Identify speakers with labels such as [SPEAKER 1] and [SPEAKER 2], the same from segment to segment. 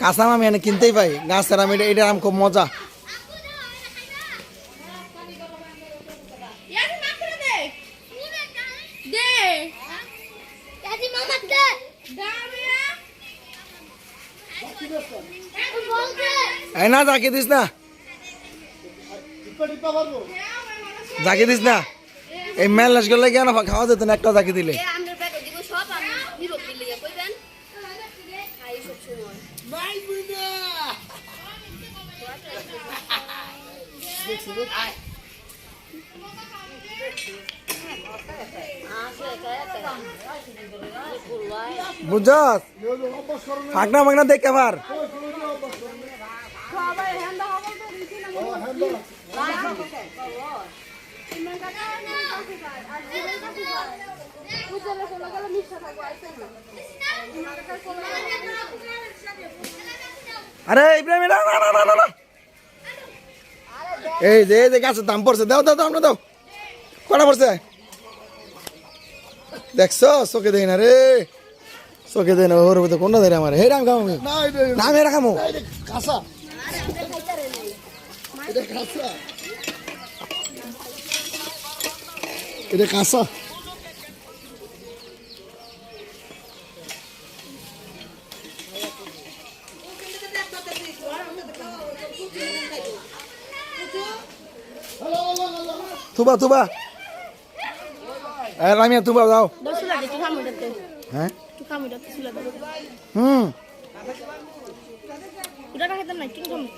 [SPEAKER 1] কাঁচা আম এনে কিনতেই পাই। গাছের আম এটা এটা আম খুব মজা
[SPEAKER 2] ইয়ার মা করে দে দে
[SPEAKER 3] দাদি মামা কে
[SPEAKER 2] দামিয়া
[SPEAKER 3] বলতে
[SPEAKER 1] এই না জাকি দিস না। জাকি দিস না। এই মেলাস করলে কেন খাওয়া যেত না একটা জাকি দিলে।
[SPEAKER 3] সময়।
[SPEAKER 1] ফাঁকনা ফাঁকনা দেখে পার আরে ইব্রাহিম না না না না না, না। এই যে এই যে গাছের দাম পড়ছে। দাও দাও আমরা দাও। কটা পড়ছে? দেখছ? চোখে দেই না রে। চোখে দেই না। ওর কোনটা দেয় আমার। হে রাম খামো। না আমি এটা
[SPEAKER 4] কাঁচা। এটা কাঁচা। এটা কাঁচা।
[SPEAKER 1] থুবা থুবা। এ রামিয়া
[SPEAKER 2] খামু দে
[SPEAKER 1] হ্যাঁ? হুম।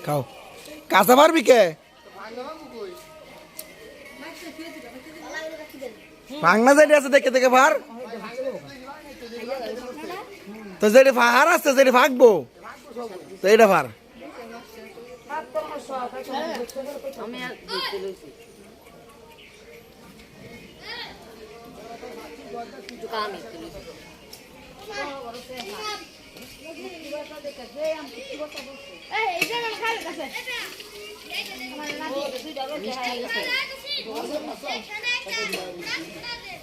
[SPEAKER 1] খাও। কাঁচা পারবি কে? ভাঙনা যেটি আছে, দেখে দেখে ভার। তো যেটি ফাহার আছে, যেটি ভাগবো, তো এটা ভার।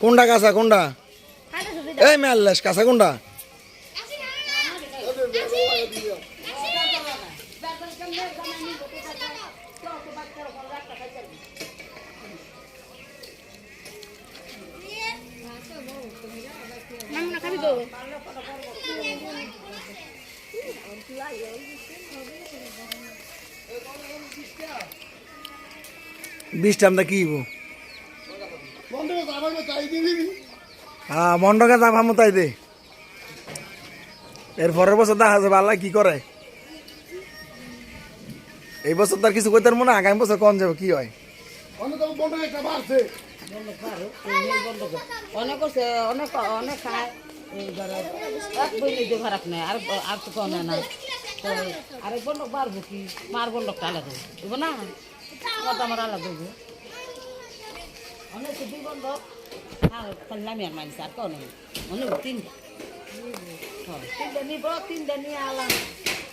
[SPEAKER 1] কোনটা কাঁচা কোনটা? এই মেল্লাস কাঁচা কোনটা?
[SPEAKER 2] না খাবি তো?
[SPEAKER 1] বৃষ্টি আমরা কি হ্যাঁ মন্ডকে যা ভামো তাই দে। এর পরের বছর দেখা যাবে আল্লাহ কি করে। এই বছর তার কিছু কইতার মনে হয়, আগামী বছর কম যাবে কি হয়?
[SPEAKER 5] অনেক অনেক অনেক খায় এক বইলে যে খারাপ নেই আর আর তো কমে না তো আরেক বন্ধক মারবো কি? মার বন্ধকটা আলাদা দেবো না? কথা আমার আলাদা দেবো অনেক দুই বন্ধক আর খালি আমি আর মানিস আর কেউ নেই। অনেক তিনটা। হ্যাঁ, তিনটা নিব তিনটা নিয়ে আলাম।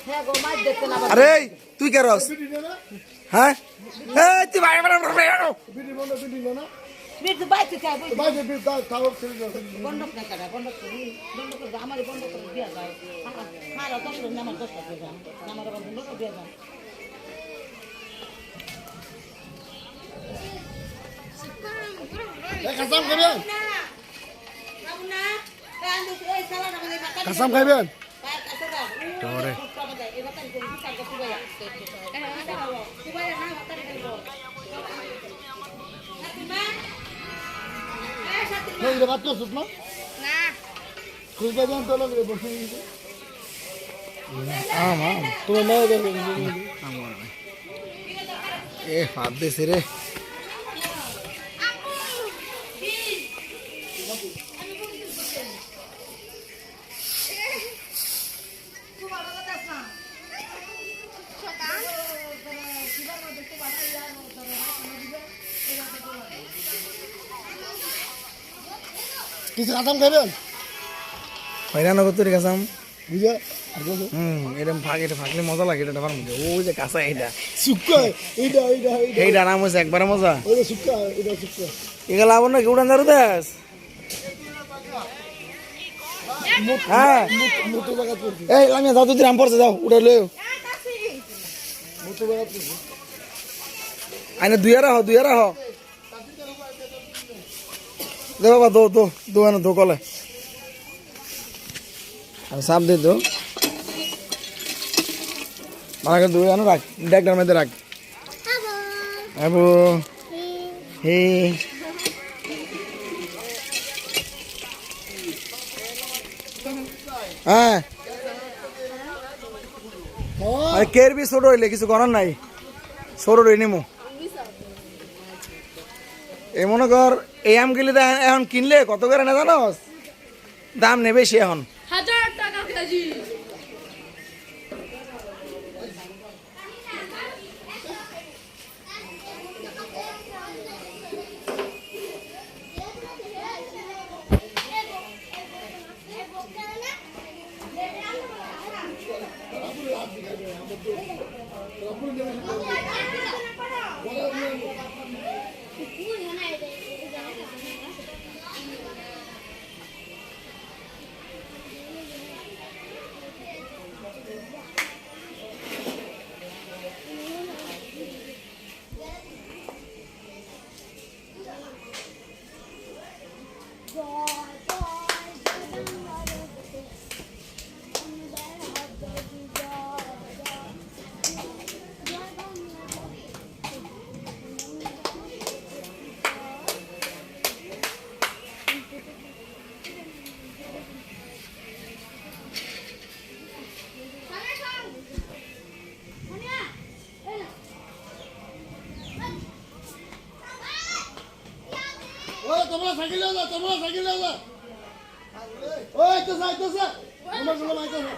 [SPEAKER 5] হ্যাঁ গো মাছ দেখতে না
[SPEAKER 1] আরে তুই কে রস? হ্যাঁ? তুই বাইরে বাইরে বাইরে বাইরে।
[SPEAKER 4] বিডি বন্ধ বিডি না?
[SPEAKER 5] বিটু বাইতে চাই বুঝলি?
[SPEAKER 4] বাইরে বিডি তাও তাও ছেড়ে দাও
[SPEAKER 5] বন্ধক না কাটা বন্ধক করি। বন্ধক করে আমার বন্ধক করে দিয়া যায়। হারা দশ দিন আমার দিয়ে যান আমার আবার করে দিয়া যান
[SPEAKER 4] কাঁচাম খাবেন কাঁচাম খাবেন
[SPEAKER 1] তোরে।
[SPEAKER 4] নইলে ভাত করছিস না
[SPEAKER 2] না
[SPEAKER 4] খুঁজবে দেন তো লোক বসে
[SPEAKER 1] আম আম
[SPEAKER 4] তোমার দেখবে
[SPEAKER 1] এ হাত দিছে রে
[SPEAKER 4] কিছু কাঁচাম খাবেন
[SPEAKER 1] হয়রান করতে গেছাম
[SPEAKER 4] বুঝা? আর
[SPEAKER 1] হুম এরকম এটা মজা লাগে এটা পারম ও যে কাঁচা এইটা।
[SPEAKER 4] সুক্কা এইটা এইটা এইটা।
[SPEAKER 1] এইটা নাম হচ্ছে একবারে মজা।
[SPEAKER 4] ওইটা সুক্কা এটা সুক্কা
[SPEAKER 1] এগুলো আবার না কেউটান দারু দেশ হ্যাঁ। এই লামিয়া যাও তুই রাম পড়ছে যাও উঠে
[SPEAKER 4] জায়গা করছি
[SPEAKER 1] আইনে দুইয়ারা হ দুইয়ারা হ। দে বাবা দো দো দো এনে দো কলে আমি সাপ দে দো মাকে দুই এনে রাখ ডেকটার মধ্যে রাখ। আবু। হে। হ্যাঁ। আরে কের বি ছোট হইলে কিছু করার নাই। ছোট রই নিমু। এই মনে কর এই আমগুলি তো এখন কিনলে কত করে না জানোস? দাম নেবে বেশি এখন।
[SPEAKER 2] হাজার টাকা কেজি।
[SPEAKER 4] ওই তোমরা Yeah. সাইকেল যা তোমরা সাইকেল যা ওই তো সাই তো সাই তোমরা গুলো না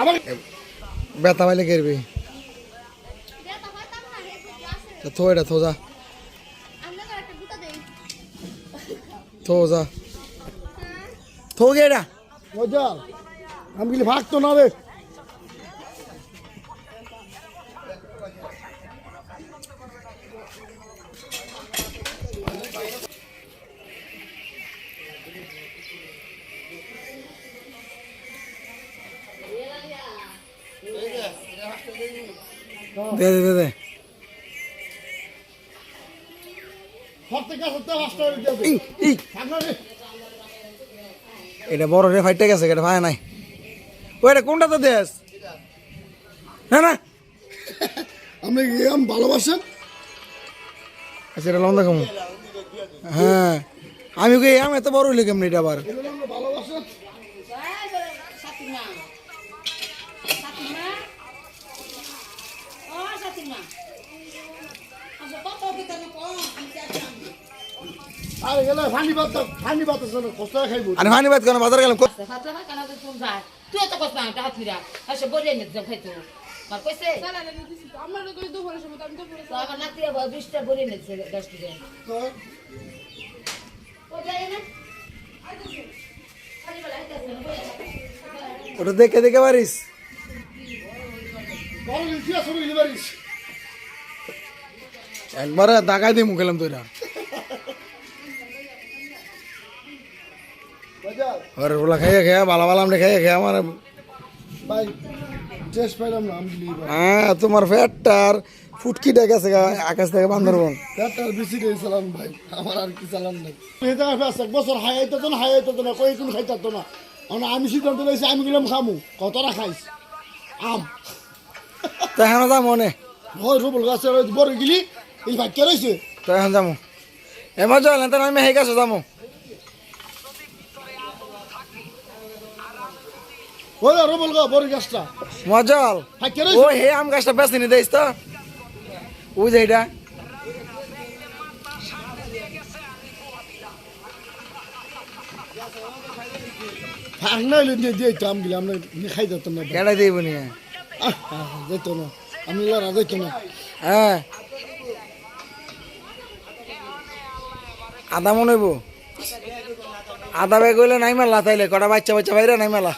[SPEAKER 4] আবার
[SPEAKER 1] ব্যথা পাইলে কেরবি তো থো এটা থো যা। থো যা। থো গে এটা
[SPEAKER 4] মজা আমি গেলে ভাগ না রে
[SPEAKER 1] দে দে দে এটা বড় রে, ফাইটে গেছে, এটা ভাই নাই। ওই এটা কোনটা তো দেশ? না না।
[SPEAKER 4] আপনি আম ভালোবাসেন?
[SPEAKER 1] আচ্ছা এটা লন্দা হ্যাঁ। আমি কই আম এত বড় হইলে কেমন এটা আবার?
[SPEAKER 4] আরে গেলে ফানি
[SPEAKER 1] বাদ কেন? বাজার গেলাম
[SPEAKER 5] তুই এত কষ্ট না টাকা ফিরা। আসে বলে নে জম খাইতো। মার কইছে
[SPEAKER 6] এনে তো আমার লোক দুপুরের সময় তো আমি দুপুরে
[SPEAKER 5] তো আমার নাতি আবার বিশটা বলে নেছে দশ টাকা ও যায় না খালি বলে হাইতাছে না বলে
[SPEAKER 1] ওটা দেখে দেখে পারিস একবারে দাগাই দিয়ে মুখেলাম তো আর খাইয়ে খেয়ে ভালো ভালো আমরা খাইয়ে খেয়ে আমার
[SPEAKER 4] ভাই টেস্ট পাইলাম না আমি
[SPEAKER 1] হ্যাঁ তোমার ফ্যাটটার ফুটকিটা গেছে আকাশ থেকে বান্দরবন।
[SPEAKER 4] ডাক্তার বেশি দিয়ে চালান ভাই আমার আর কি চালান নাই। এক বছর তো না হাই আইতো তো না কই কোন খাইতো না। আমরা আমি সিদ্ধান্ত লইছি আমি গেলাম খামু। কতটা খাইস? আম।
[SPEAKER 1] তো এখন যা মনে
[SPEAKER 4] হয় রুবল গাছের ওই বড় গিলি এই ভাগ্য রয়েছে
[SPEAKER 1] তো এখন যাব। এবার চল না আমি হেই গেছো যাব।
[SPEAKER 4] ওই রুবল গা বড় গাছটা
[SPEAKER 1] মজল।
[SPEAKER 4] ভাগ্য
[SPEAKER 1] ও হে আম গাছটা বেশি নি দিস তো। ওই যে এটা
[SPEAKER 4] ভাগ না দিয়ে দিয়ে আম গিলাম খাই যেত না। ভাই।
[SPEAKER 1] কেডাই নি
[SPEAKER 4] আহ, আহ, যেত না। আমি লড়া দেখি না।
[SPEAKER 1] হ্যাঁ। আদা মনে হইব? আদা ব্যাগ হইলে নাই মেলা তাইলে কটা বাচ্চা বাচ্চা বাইরে নাই মেলা।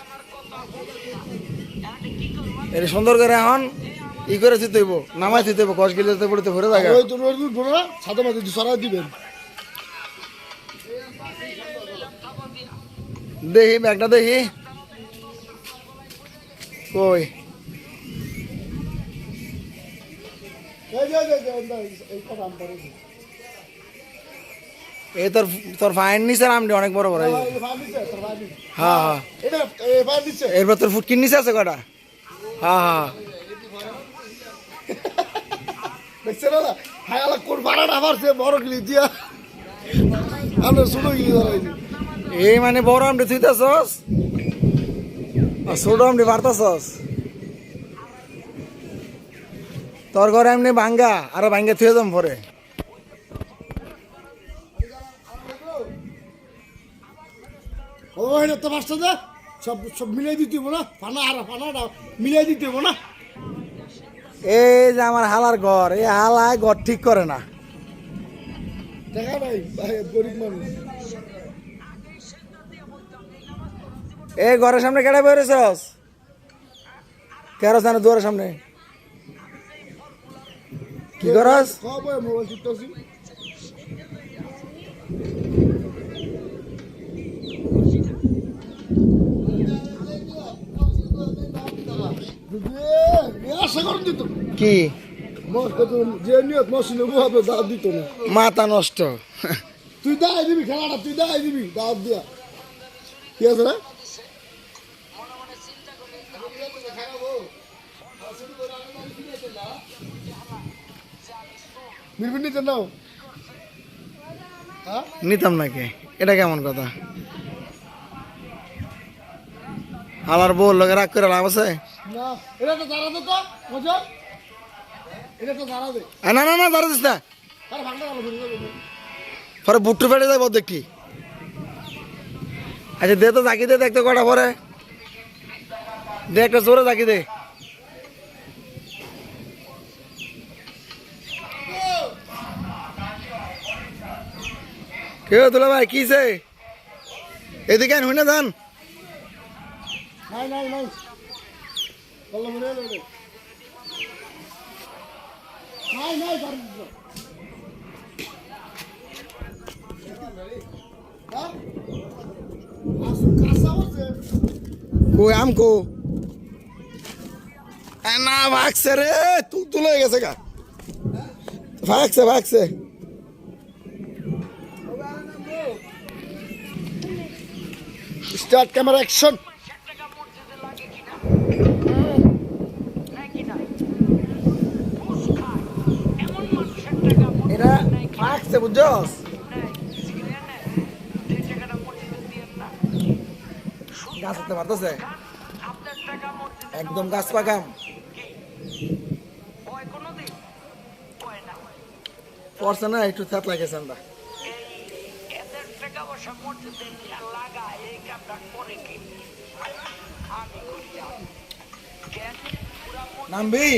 [SPEAKER 1] এটা সুন্দর করে এখন ই করে দিতে হইব নামাই দিতে হইব কষ গিলে তো পড়তে ভরে থাকে
[SPEAKER 4] ওই সাদা মাঝে দিবেন
[SPEAKER 1] দেখি ব্যাগটা দেখি কই
[SPEAKER 4] এই
[SPEAKER 1] তোর তোর ফাইন অনেক বড় বড়। হ্যাঁ হ্যাঁ এরপর তোর ফুটকিন নিচে আছে কটা মানে তোর ঘরে এমনি ভাঙ্গা আর ভাঙ্গা থুয়ে যাম পরে।
[SPEAKER 4] ও তো সব সব মিলাই দিতে না? ফানা আর ফানাটা মিলাই দিতে না?
[SPEAKER 1] এই যে আমার হালার ঘর এই হালায় ঘর ঠিক করে না।
[SPEAKER 4] দেখা নাই ভাই, গরিব মানুষ।
[SPEAKER 1] এই ঘরের সামনে কেটে বেরোছস কেরো জানে দুয়ারের সামনে। কি করস?
[SPEAKER 4] মোবাইল
[SPEAKER 1] কি মাথা নষ্ট
[SPEAKER 4] তুই দাঁড়াই দিবি খেলাটা তুই দাঁড়াই দিবি দাঁত দিয়া কি আছে না নিতে নাও হ্যাঁ
[SPEAKER 1] নিতাম নাকি এটা কেমন কথা আমার বউ লোকে রাগ করে লাভ আছে
[SPEAKER 4] না এটা তো দাঁড়াতে তো মজা এটা তো দাঁড়াবে
[SPEAKER 1] আ, না না না দাঁড়া দিস না।
[SPEAKER 4] আরে ভাঙটা গেল ভেঙে যাবে
[SPEAKER 1] পরে বুট্টু ফেটে যাব দেখি। আচ্ছা দে তো জাকি দে দেখতে কটা পরে। দে একটা জোরে জাকি দে। কে তোলা ভাই কিছে এদিকে হইনা যান।
[SPEAKER 4] নাই নাই নাই।
[SPEAKER 1] কই আম কো। এ না, ভাগছে রে তুল তুলে গেছে গা। ভাগছে ভাগছে।
[SPEAKER 4] স্টার্ট ক্যামেরা অ্যাকশন
[SPEAKER 1] এটা ভাগছে বুঝছস? গাছ হতে পারতেছে? একদম গাছ পাকাম। পড়ছে না একটু থাত লাগেছে আমরা। নামবি?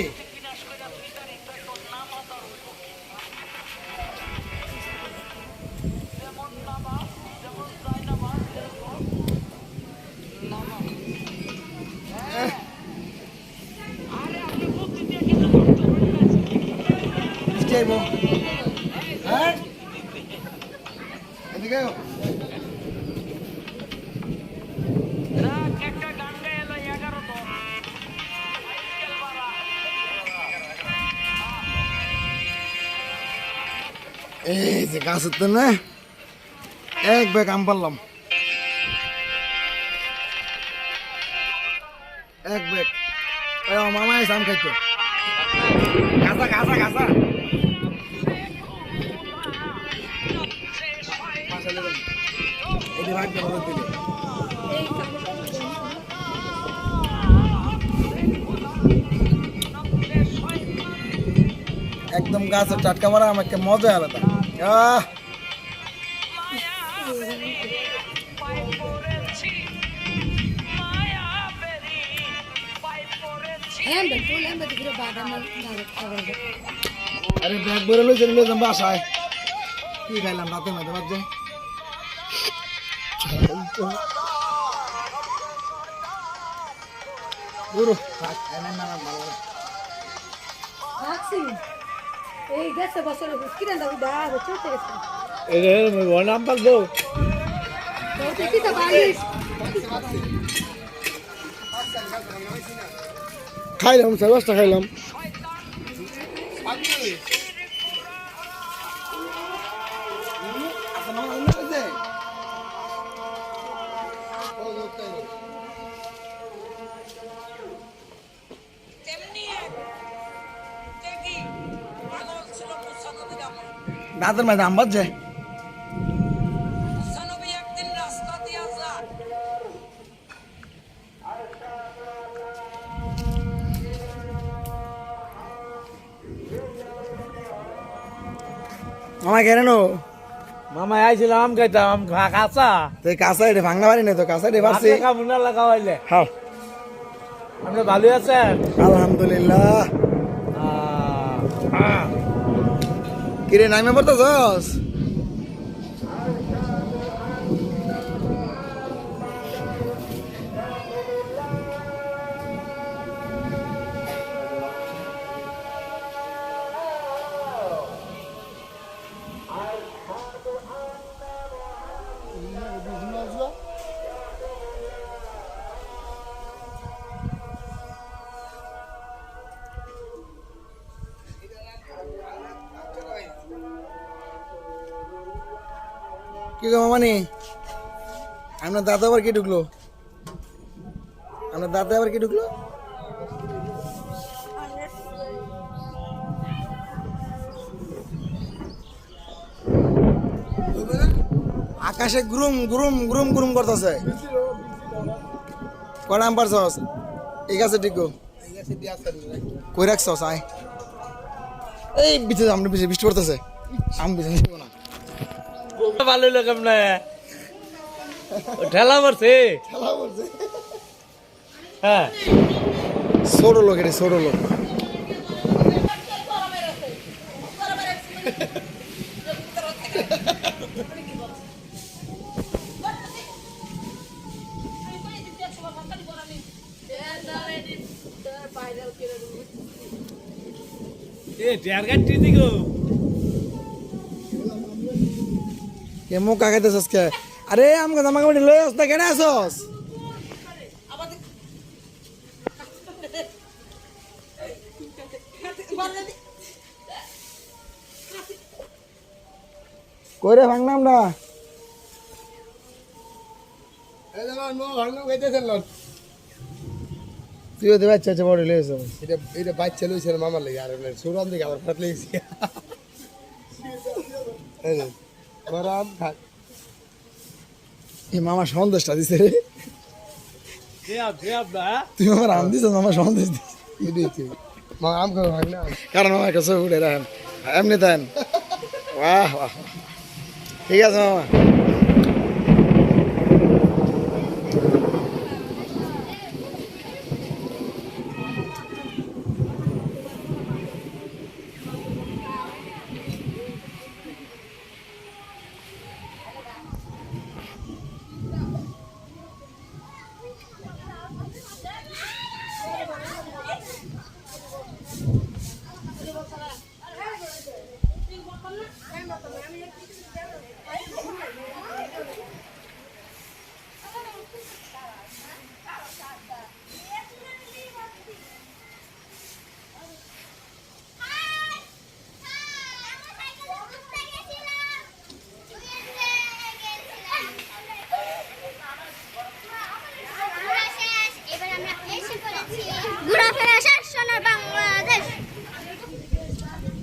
[SPEAKER 1] যাইব। হ্যাঁ? এদিকে এই যে গাছ উঠতে না এক ব্যাগ আম পারলাম। এক ব্যাগ। মামা আম খাইতো। গাছা গাছা গাছা। একদম গাছ টাটকা মারা, আমাকে মজা আলাদা। আহ! আরে ব্যাগ ভরে লইছে বাসায়। কি খাইলাম রাতে মাঝে মাঝে গুরু।
[SPEAKER 6] এই গেছে বছর কিনে দাও দা হচ্ছে গেছে।
[SPEAKER 1] এই নাম পারব
[SPEAKER 6] তো কি তো বালিশ
[SPEAKER 4] খাইলাম পাঁচটা খাইলাম।
[SPEAKER 1] দাঁতের মাঝে আম বাজছে মামা কেন
[SPEAKER 7] মামা আইছিলাম আম খাইতাম আম কাঁচা।
[SPEAKER 1] তুই কাঁচা এটা ভাঙনা পারি না তো কাঁচা এটা পারছি হ্যাঁ
[SPEAKER 7] ভালো আছেন?
[SPEAKER 1] আলহামদুলিল্লাহ। কিরে নামে পড়তেছস? কি গো মামানি? আপনার দাদা আবার কি ঢুকলো? আপনার দাদা আবার কি ঢুকলো? আকাশে গুরুম গুরুম গুরুম গুরুম করতেছে। কটা আম পারছস? এই গাছে ঠিক কই রাখছস, আয়। এই, বিচে আমরা বিচে বৃষ্টি পড়তেছে। আম বিচে নিব না
[SPEAKER 7] ভালো লাগে না ঠেলা মারছে। হ্যাঁ।
[SPEAKER 1] ছোট লোক এটা ছোট লোক।
[SPEAKER 7] এ টেয়ার গাড়ি দিগো
[SPEAKER 1] কে মুখ কাকাইতেছস আজকে? আরে আমাকে জামা কাপড় লই আস না কেন আসস কইরে ভাঙনাম না তুইও দেবে আচ্ছা আচ্ছা বড় আসস
[SPEAKER 4] এটা এটা বাচ্চা লইছে মামার লেগে? আর সুরাম দিকে আবার ফাট লেগেছি।
[SPEAKER 1] এই মামা সন্দেশটা দিছে রে।
[SPEAKER 7] দেব
[SPEAKER 1] তুই আমার আম দিছ মামা সন্দেশ
[SPEAKER 4] এটাই আম খাব না?
[SPEAKER 1] কারণ আমার কাছে উঠে রাখেন। এমনি দেন। বাহ বাহ। ঠিক আছে মামা।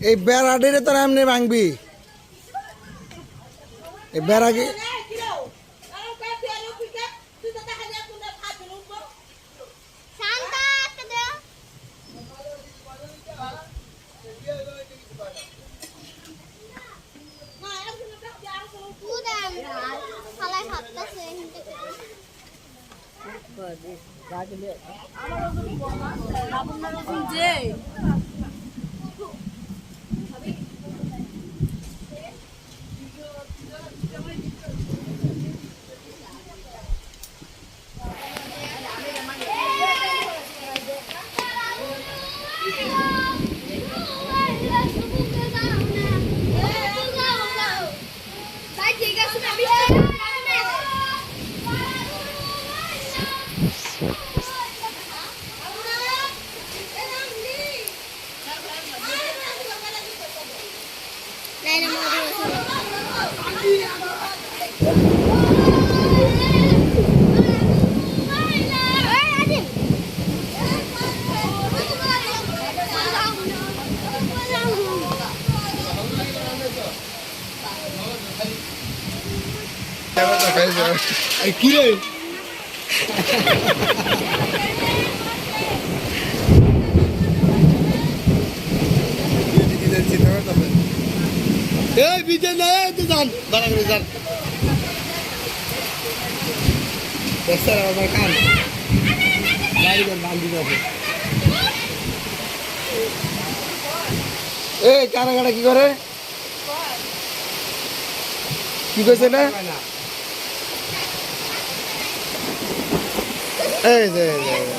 [SPEAKER 1] এই বেড়াটিরে তোরা এমনি ভাঙবি। এই বেড়া কি
[SPEAKER 2] শান্তা একটা দাও উদাম ফালাই ভাবতাছে
[SPEAKER 5] যে
[SPEAKER 2] ঠিক আছে আমি
[SPEAKER 3] কি রে
[SPEAKER 4] এই বিজে না এই তো যান দাঁড়া করে যান
[SPEAKER 3] স্যার আমার কান এ কারা কারা কি করে? কি কইছে না এই যে এই যে, এই যে।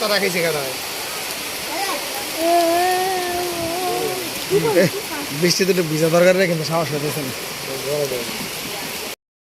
[SPEAKER 3] মাথা রাখি সেখানে বৃষ্টিতে ভিজা দরকার রে কিন্তু সাহস হতেছে না